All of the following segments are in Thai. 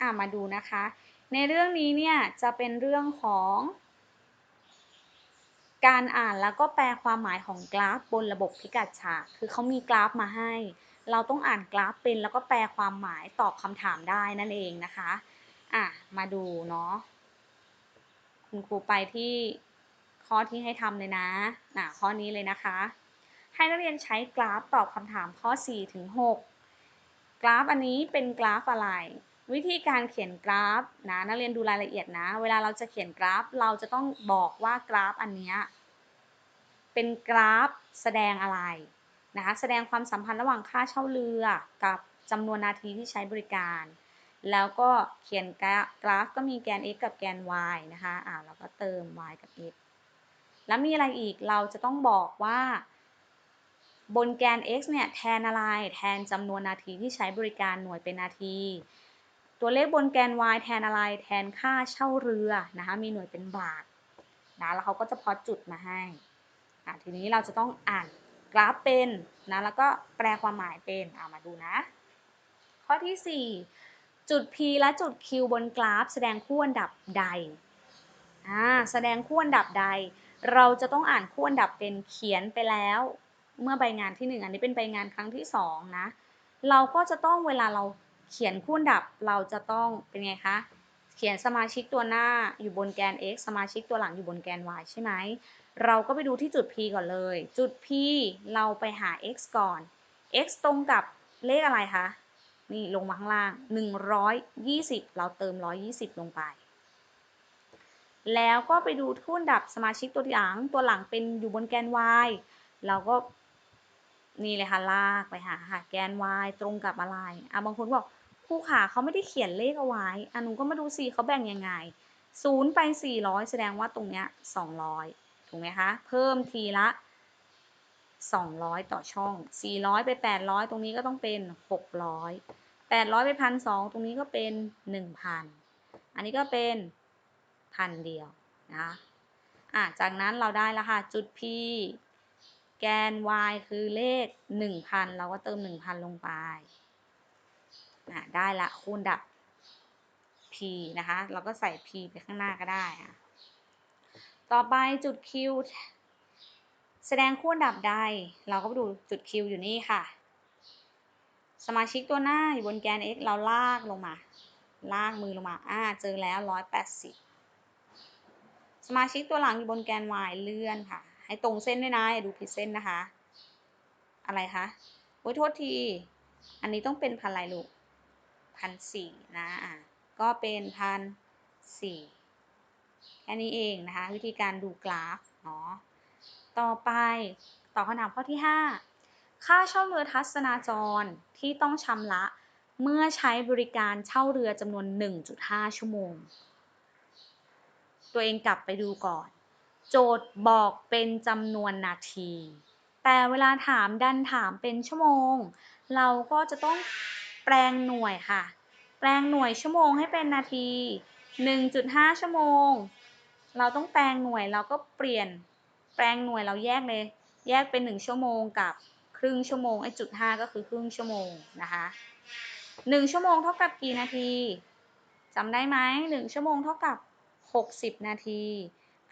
อ่ามาดูนะคะ ในเรื่องนี้เนี่ยจะเป็นเรื่องของ การอ่านแล้วก็แปลความหมายของกราฟบนระบบพิกัดฉาก คือเขามีกราฟมาให้ เราต้องอ่านกราฟเป็นแล้วก็แปลความหมายตอบคำถามได้นั่นเองนะคะ อะมาดูเนาะ คุณครูไปที่ข้อที่ให้ทำเลยนะนะข้อนี้เลยนะคะ ให้นักเรียนใช้กราฟตอบคำถามข้อ4ถึง6กราฟอันนี้เป็นกราฟอะไร วิธีการเขียนกราฟนะนักเรียนดูรายละเอียดนะ เวลาเราจะเขียนกราฟ เราจะต้องบอกว่ากราฟอันนี้เป็นกราฟแสดงอะไรนะคะแสดงความสัมพันธ์ระหว่างค่าเช่าเรือกับจำนวนนาทีที่ใช้บริการ แล้วก็เขียนกราฟก็มีแกน x กับแกน y นะคะอ่าเราก็เติม y กับ x แล้วมีอะไรอีกเราจะต้องบอกว่า บนแกน x เนี่ยแทนอะไร แทนจำนวนนาทีที่ใช้บริการหน่วยเป็นนาที ตัวเลขบนแกน y แทนอะไรแทนค่าเช่าเรือนะคะมีหน่วยเป็นบาทนะแล้วเขาก็จะพอจุดมาให้ทีนี้เราจะต้องอ่านกราฟเป็นนะแล้วก็แปลความหมายเป็นเอามาดูนะ ข้อที่ 4 จุด P และจุด Q บนกราฟ แสดงคู่อันดับใดอ่าแสดงคู่อันดับใด เราจะต้องอ่านคู่อันดับเป็นเขียนไปแล้ว เมื่อใบงานที่ 1 อันนี้เป็นใบงานครั้งที่ 2 นะ เราก็จะต้องเวลาเรา เขียนคู่ดับเราจะต้องเป็นไงคะเขียนสมาชิกตัวหน้าอยู่บนแกน x สมาชิกตัวหลังอยู่บนแกน y ใช่ไหมเราก็ไปดูที่จุด p ก่อนเลย จุด p เราไปหา x ก่อน x ตรงกับเลขอะไรคะนี่ลงมาข้างล่าง 120 เราเติม 120 ลงไป แล้วก็ไปดูทุนดับสมาชิกตัวหลัง ตัวหลังเป็นอยู่บนแกน y เราก็นี่เลยค่ะลากไปหาค่ะแกน y ตรงกับอะไรอะบางคนบอก ครูขาเขาไม่ได้เขียนเลขเอาไว้อะหนูก็มาดูสิเขาแบ่งยังไงศูนย์ไป400แสดงว่าตรงเนี้ย200ถูกไหมคะ เพิ่มทีละ200ต่อช่อง400ไป800ตรงนี้ก็ต้องเป็น600 800ไปพันสองตรงนี้ก็เป็น1,000อันนี้ก็เป็นพันเดียวนะคะอะจากนั้นเราได้แล้วค่ะจุด P แกน y คือเลข 1,000 เราก็เติม 1,000 ลงไป ได้ละคูณดับ p นะคะ เราก็ใส่ p ไปข้างหน้าก็ได้อะต่อไปจุด q แสดงคูณดับใด เราก็ไปดูจุด q อยู่นี่ค่ะ สมาชิกตัวหน้าอยู่บนแกน x เราลากลงมา ลากมือลงมา อ่า เจอแล้ว 180 สมาชิกตัวหลังอยู่บนแกน y เลื่อนค่ะ ให้ตรงเส้นด้วยนะอย่าดูผิดเส้นนะคะ อะไรคะโอ้ยโทษที อันนี้ต้องเป็นพันอะไรลูก พันสี่นะอะก็เป็นพันสี่แค่นี้เองนะคะ วิธีการดูกราฟเนาะต่อไปต่อคำถามข้อที่ 5 ค่าเช่าเรือทัศนาจรที่ต้องชำระเมื่อใช้บริการเช่าเรือจำนวน 1.5 ชั่วโมง ตัวเองกลับไปดูก่อน โจทย์บอกเป็นจำนวนนาที แต่เวลาถามดันถามเป็นชั่วโมง เราก็จะต้อง แปลงหน่วยค่ะ แปลงหน่วยชั่วโมงให้เป็นนาที 1.5 ชั่วโมง เราต้องแปลงหน่วยเราก็เปลี่ยนแปลงหน่วยเราแยกเลย แยกเป็น 1 ชั่วโมงกับครึ่งชั่วโมงไอ้จุด5ก็คือครึ่งชั่วโมงนะคะ1ชั่วโมงเท่ากับกี่นาทีจำได้ไหม1ชั่วโมงเท่ากับ60นาที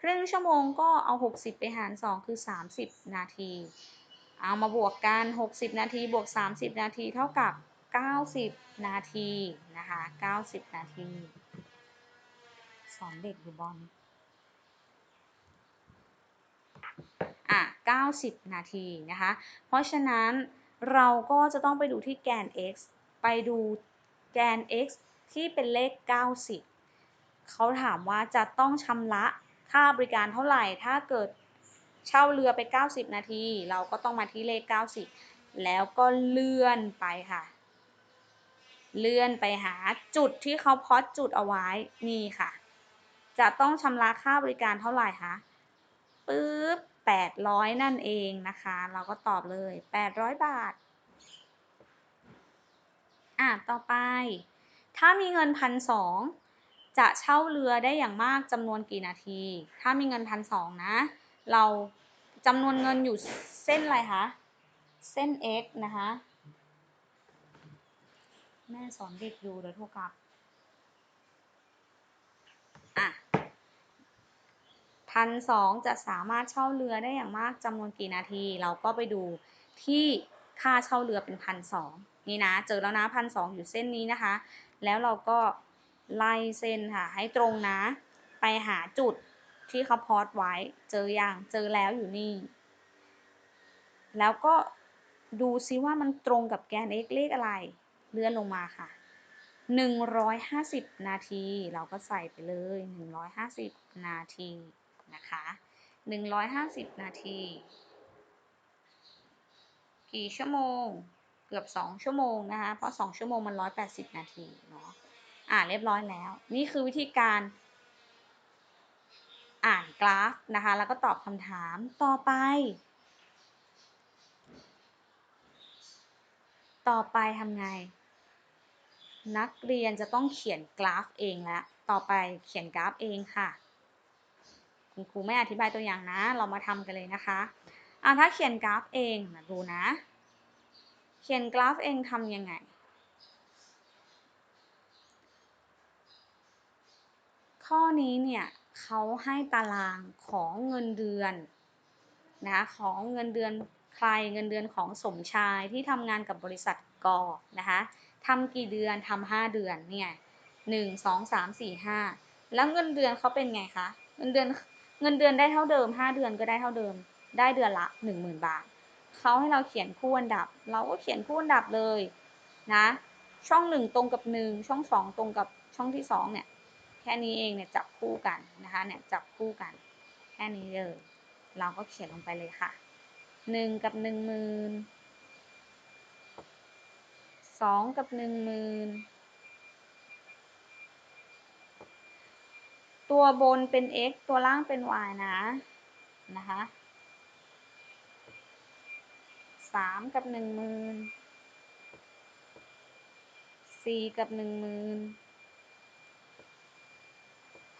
ครึ่งชั่วโมงก็เอา60ไปหาร2คือ30นาที เอามาบวกกัน60นาทีบวก30นาทีเท่ากับ 90 นาทีนะคะ 90 นาที สอนเด็กอยู่บอลอะ 90 นาทีนะคะ เพราะฉะนั้นเราก็จะต้องไปดูที่แกน x ไปดูแกน x ที่เป็นเลข 90 เขาถามว่าจะต้องชำระค่าบริการเท่าไหร่ ถ้าเกิดเช่าเรือไป 90 นาที เราก็ต้องมาที่เลข 90 แล้วก็เลื่อนไปค่ะ เลื่อนไปหาจุดที่เขาพอดจุดเอาไว้นี่ค่ะ จะต้องชำระค่าบริการเท่าไหร่คะปึ๊บ800 นั่นเองนะคะ เราก็ตอบเลย 800 บาท อะ ต่อไป ถ้ามีเงินพันสองจะเช่าเรือได้อย่างมากจำนวนกี่นาที ถ้ามีเงินพันสองนะ เราจำนวนเงินอยู่เส้นอะไรคะ เส้น x นะคะ แม่สอนเด็กอยู่เดี๋ยวโทรกลับ อะพันสองจะสามารถเช่าเรือได้อย่างมากจำนวนกี่นาที เราก็ไปดูที่ค่าเช่าเรือเป็นพันสองนี่นะ เจอแล้วนะพันสองอยู่เส้นนี้นะคะ แล้วเราก็ไล่เส้นค่ะ ให้ตรงนะ ไปหาจุดที่เขาพอดไว้ เจออย่างเจอแล้วอยู่นี่ แล้วก็ดูซิว่ามันตรงกับแกน x เลขอะไร เลื่อนลงมาค่ะ 150 นาที เราก็ใส่ไปเลย 150 นาทีนะคะ 150 นาที กี่ชั่วโมง เกือบ 2 ชั่วโมงนะคะ เพราะ 2 ชั่วโมงมัน 180 นาทีเนาะ อ่าเรียบร้อยแล้ว นี่คือวิธีการอ่านกราฟนะคะ แล้วก็ตอบคำถามต่อไป ต่อไปทำไง นักเรียนจะต้องเขียนกราฟเองแล้ว ต่อไปเขียนกราฟเองค่ะ คุณครูไม่อธิบายตัวอย่างนะ เรามาทำกันเลยนะคะอ่าถ้าเขียนกราฟเองนะดูนะ เขียนกราฟเองทำยังไง ข้อนี้เนี่ยเขาให้ตารางของเงินเดือนนะคะของเงินเดือน ใครเงินเดือนของสมชายที่ทำงานกับบริษัทกอนะคะทำกี่เดือนทำห้าเดือนเนี่ยหนึ่งสองสามสี่ห้าแล้วเงินเดือนเขาเป็นไงคะเงินเดือนเงินเดือนได้เท่าเดิมห้าเดือนก็ได้เท่าเดิม ได้เดือนละหนึ่งหมื่นบาทเขาให้เราเขียนคู่อันดับ เราก็เขียนคู่อันดับเลยนะช่องหนึ่งตรงกับหนึ่งช่องสองตรงกับช่องที่สองเนี่ยแค่นี้เองเนี่ยจับคู่กันนะคะเนี่ยจับคู่กัน แค่นี้เลยเราก็เขียนลงไปเลยค่ะ หนึ่งกับหนึ่งหมื่นสองกับหนึ่งหมื่นตัวบนเป็น x ตัวล่างเป็น y นะ นะคะสามกับหนึ่งหมื่นสี่กับหนึ่งหมื่น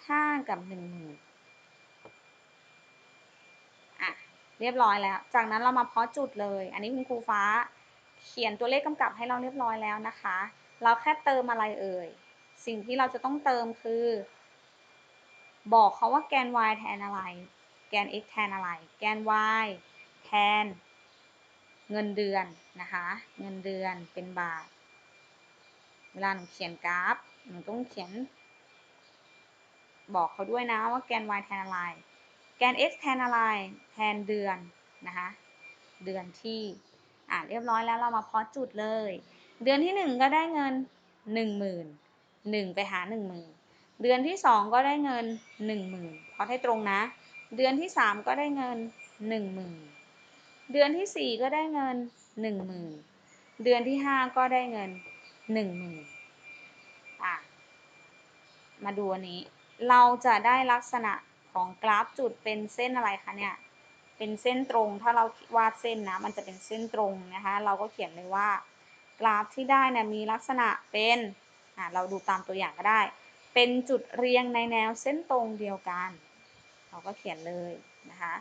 ห้ากับหนึ่งหมื่นอะ เรียบร้อยแล้ว จากนั้นเรามาเพาะจุดเลย อันนี้คุณครูฟ้า เขียนตัวเลขกำกับให้เราเรียบร้อยแล้วนะคะ เราแค่เติมอะไรเอ่ย สิ่งที่เราจะต้องเติมคือ บอกเขาว่าแกน y แทนอะไร แกน x แทนอะไร แกน y แทน เงินเดือนนะคะ เงินเดือนเป็นบาท เวลาหนูเขียนกราฟ หนูต้องเขียน บอกเขาด้วยนะว่าแกน y แทนอะไร แกน x แทนอะไร แทนเดือนนะคะ เดือนที่ อ่าเรียบร้อยแล้วเรามาพาะจุดเลย เดือนที่หนึ่งก็ได้เงินหนึ่งหมื่นหนึ่งไปหาหนึ่งหมื่นเดือนที่สองก็ได้เงินหนึ่งหมื่นเพราะให้ตรงนะ เดือนที่สามก็ได้เงินหนึ่งหมื่นเดือนที่สี่ก็ได้เงินหนึ่งหมื่นเดือนที่ห้าก็ได้เงินหนึ่งหมื่นอะมาดูอันนี้ เราจะได้ลักษณะ ของกราฟจุดเป็นเส้นอะไรคะเนี่ย เป็นเส้นตรง ถ้าเราวาดเส้นนะ มันจะเป็นเส้นตรงนะคะ เราก็เขียนเลยว่า กราฟที่ได้นะมีลักษณะเป็น อ่า เราดูตามตัวอย่างก็ได้ เป็นจุดเรียงในแนวเส้นตรงเดียวกัน เราก็เขียนเลยนะคะ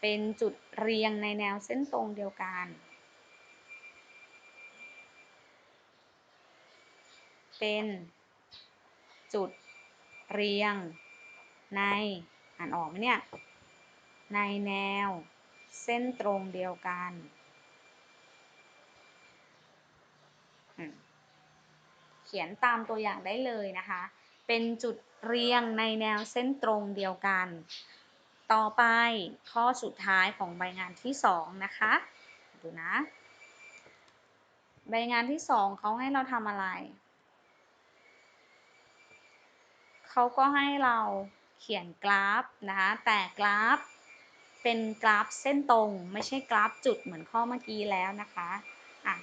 เป็นจุดเรียงในแนวเส้นตรงเดียวกันเป็นจุด เรียง ในอ่านออกไหมเนี่ย ในแนว เส้นตรงเดียวกันเขียนตามตัวอย่างได้เลยนะคะ เป็นจุดเรียงในแนวเส้นตรงเดียวกัน ต่อไปข้อสุดท้ายของใบงานที่สองนะคะ ดูนะ ใบงานที่สองเขาให้เราทำอะไร เขาก็ให้เราเขียนกราฟนะคะ แต่กราฟเป็นกราฟเส้นตรง ไม่ใช่กราฟจุดเหมือนข้อเมื่อกี้แล้วนะคะอะ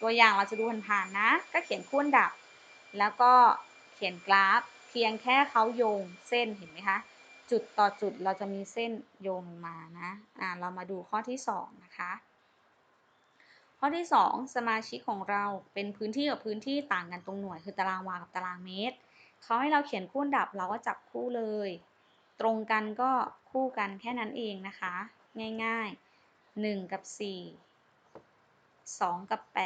ตัวอย่างเราจะดูผ่านๆนะ ก็เขียนคู่อันดับ แล้วก็เขียนกราฟ เพียงแค่เขาโยงเส้นเห็นไหมคะจุดต่อจุดเราจะมีเส้นโยงมานะอะเรามาดูข้อที่สองนะคะ ข้อที่สองสมาชิกของเราเป็นพื้นที่กับพื้นที่ต่างกันตรงหน่วยคือตารางวากับตารางเมตร เขาให้เราเขียนคู่ดับเราก็จับคู่เลย ตรงกันก็คู่กันแค่นั้นเองนะคะ ง่ายๆ 1 กับ 4 2 กับ 8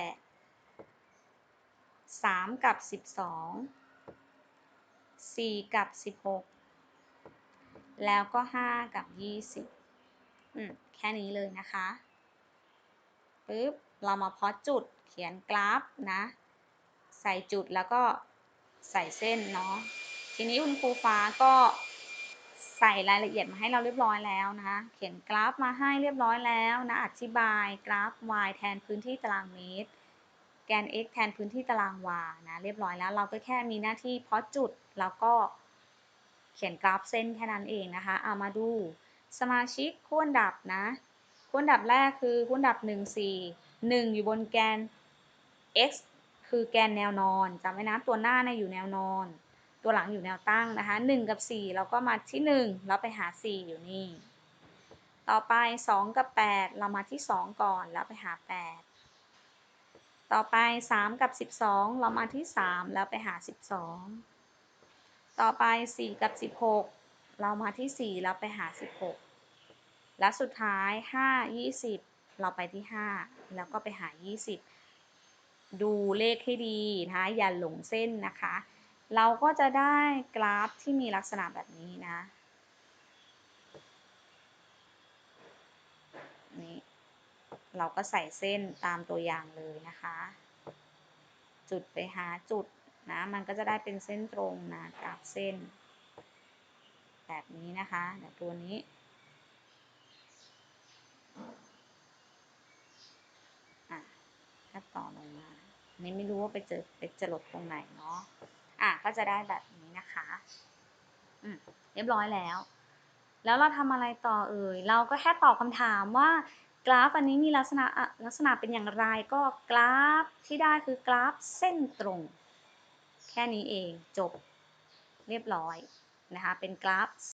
3 กับ 12 4 กับ 16 แล้วก็ 5 กับ 20อืมแค่นี้เลยนะคะปึ๊บเรามาเพาะจุดเขียนกราฟนะ ใส่จุดแล้วก็ ใส่เส้นเนาะทีนี้คุณครูฟ้าก็ใส่รายละเอียดมาให้เราเรียบร้อยแล้วนะคะ เขียนกราฟมาให้เรียบร้อยแล้วนะ อธิบายกราฟ y แทนพื้นที่ตารางเมตร แกน x แทนพื้นที่ตารางวานะ เรียบร้อยแล้วเราก็แค่มีหน้าที่เพาะจุดแล้วก็เขียนกราฟเส้นแค่นั้นเองนะคะเอามาดูสมาชิกคู่อันดับนะคู่อันดับแรกคือคู่อันดับ 1 4 1 อยู่บนแกน x คือแกนแนวนอนจำไว้นะตัวหน้าเนี่ยอยู่แนวนอน ตัวหลังอยู่แนวตั้งนะคะ 1 กับ 4 เราก็มาที่ 1 แล้วไปหา 4 อยู่นี่ ต่อไป 2 กับ 8 เรามาที่ 2 ก่อนแล้วไปหา 8 ต่อไป 3 กับ 12 เรามาที่ 3 แล้วไปหา 12 ต่อไป 4 กับ 16 เรามาที่ 4 แล้วไปหา 16 และสุดท้าย 5 20 เราไปที่ 5 แล้วก็ไปหา 20 ดูเลขให้ดีนะอย่าหลงเส้นนะคะ เราก็จะได้กราฟที่มีลักษณะแบบนี้นะ นี่ เราก็ใส่เส้นตามตัวอย่างเลยนะคะ จุดไปหาจุดนะ มันก็จะได้เป็นเส้นตรงนะกราฟเส้น แบบนี้นะคะเดี๋ยวตัวนี้ ถ้าต่อลงมานี่ไม่รู้ว่าไปเจอไปจรดตรงไหนเนาะอะก็จะได้แบบนี้นะคะ อืมเรียบร้อยแล้ว แล้วเราทำอะไรต่อเอ่ยเราก็แค่ตอบคำถามว่ากราฟอันนี้มีลักษณะลักษณะเป็นอย่างไรก็กราฟที่ได้คือกราฟเส้นตรง แค่นี้เองจบเรียบร้อยนะคะเป็นกราฟ